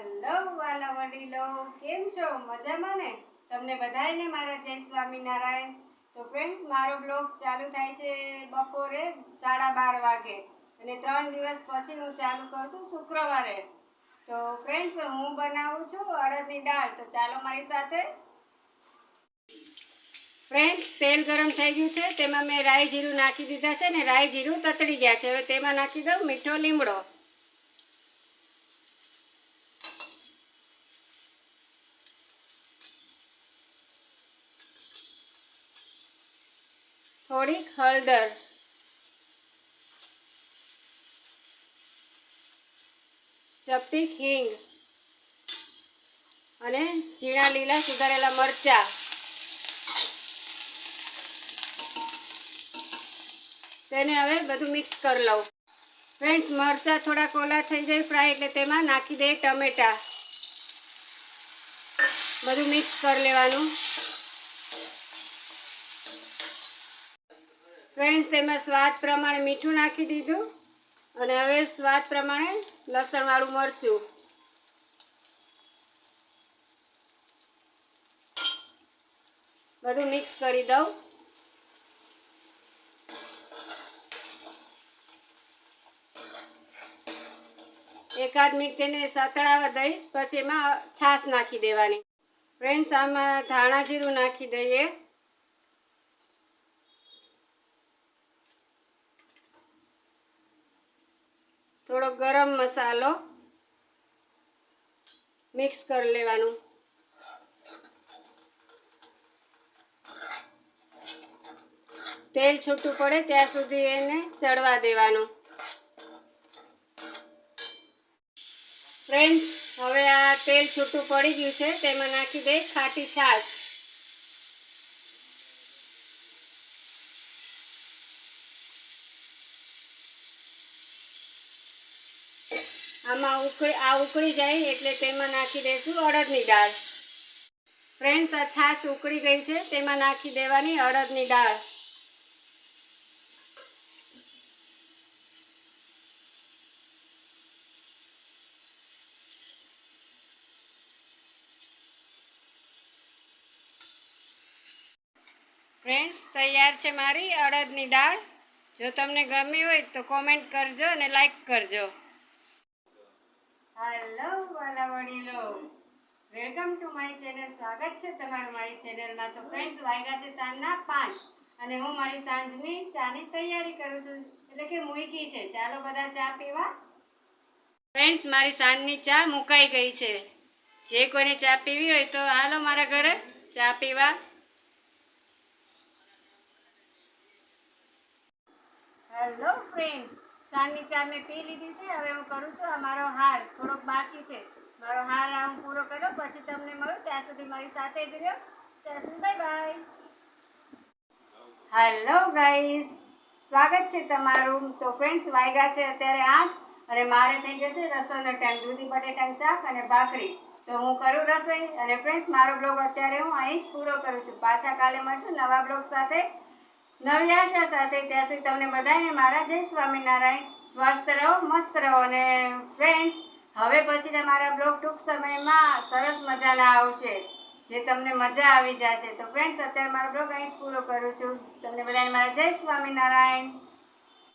Hello વાલા વડીલો. કેમ છો? મજામાં ને? તમને બધાને મારા જય સ્વામિનારાયણ. તો ફ્રેન્ડ્સ મારો બ્લોગ ચાલુ થાય છે બપોરે સાડા બાર વાગે. અને ત્રણ દિવસ પછી હું ચાલુ કરું છું શુક્રવારે. તો ફ્રેન્ડ્સ હું બનાવું છું અડદની દાળ. તો ચાલો મારી સાથે. ફ્રેન્ડ્સ તેલ ગરમ થઈ ગયું છે. તેમાં મેં રાઈ જીરું નાખી દીધા છે ને રાઈ જીરું તતડી ગયા છે. હવે તેમાં નાખી દઉં મીઠો લીમડો. થોડીક હળદર. ચપટી હિંગ. અને ઝીણા લીલા સુધારેલા મરચા. તેને હવે બધું મિક્સ કરી લઉં. ફ્રેન્ડ્સ, મરચા થોડા કોલા થઈ જાય ફ્રાય એટલે તેમાં નાખી દઈએ ટમેટા. બધું મિક્સ કરી લેવાનું. ફ્રેન્ડ્સ તેમાં સ્વાદ પ્રમાણે મીઠું નાખી દીધું. અને હવે સ્વાદ પ્રમાણે લસણવાળું મરચું. બધું મિક્સ કરી દઉં. એકાદ મિનિટ તેને સતળાવા દઈશ. પછી એમાં છાશ નાખી દેવાની. ફ્રેન્ડ્સ આમાં ધાણા જીરું નાખી દઈએ. થોડો ગરમ મસાલો મિક્સ કરી લેવાનું. તેલ છૂટું પડે ત્યાં સુધી એને ચડવા દેવાનું. ફ્રેન્ડ્સ, હવે આ તેલ છૂટું પડી ગયું છે, તેમાં નાખી દે ખાટી છાશ. આમાં ઉકળી આ ઉકળી જાય એટલે તેમાં નાખી દઈશું અડદની દાળ. ફ્રેન્ડ્સ આ છાશ ઉકળી ગઈ છે, તેમાં નાખી દેવાની અડદની દાળ. ફ્રેન્ડ્સ તૈયાર છે મારી અડદની દાળ. જો તમને ગમી હોય તો કોમેન્ટ કરજો અને લાઈક કરજો. હેલો વાલા વડીલો. વેલકમ ટુ માય ચેનલ સ્વાગત છે તમારું મારી ચેનલમાં તો ફ્રેન્ડ્સ વાગ્યા છે સાંજના પાંચ. અને હું મારી સાંજની ચાની તૈયારી કરું છું. એટલે કે મૂકી છે. ચાલો બધા ચા પીવા. ફ્રેન્ડ્સ મારી સાંજની ચા મુકાઈ ગઈ છે. જે કોઈને ચા પીવી હોય તો હાલો મારા ઘરે ચા પીવા. હેલો ફ્રેન્ડ્સ સાંજની ચા મેં પી લીધી છે, હવે હું કરું છું આ મારો હાર. થોડોક બાકી છે. મારો હાર હું પૂરો કર્યો, પછી તમને મળું. ત્યાં સુધી મારી સાથે જ રહ્યો. ત્યાં સુધી બાય બાય. હેલો ગાઈઝ સ્વાગત છે તમારું. તો ફ્રેન્ડ્સ વાગ્યા છે અત્યારે આઠ અને મારે થઈ જશે રસોઈનો ટાઈમ દૂધી બટેટાનું શાક અને ભાખરી. તો હું કરું રસોઈ. અને ફ્રેન્ડ્સ મારો બ્લોગ અત્યારે હું અહીં જ પૂરો કરું છું. પાછા કાલે મળશું નવા બ્લોગ સાથે. નવી આશા સાથે ત્યાં સુધી તમને બધાને મારા જય સ્વામિનારાયણ. સ્વસ્થ રહો, મસ્ત રહો અને ફ્રેન્ડ્સ હવે પછીના મારા બ્લોગ ટૂંક સમયમાં સરસ મજાના આવશે. જે તમને મજા આવી જશે. તો ફ્રેન્ડ્સ અત્યારે મારો બ્લોગ અહીં જ પૂરો કરું છું. તમને બધાને મારા જય સ્વામિનારાયણ.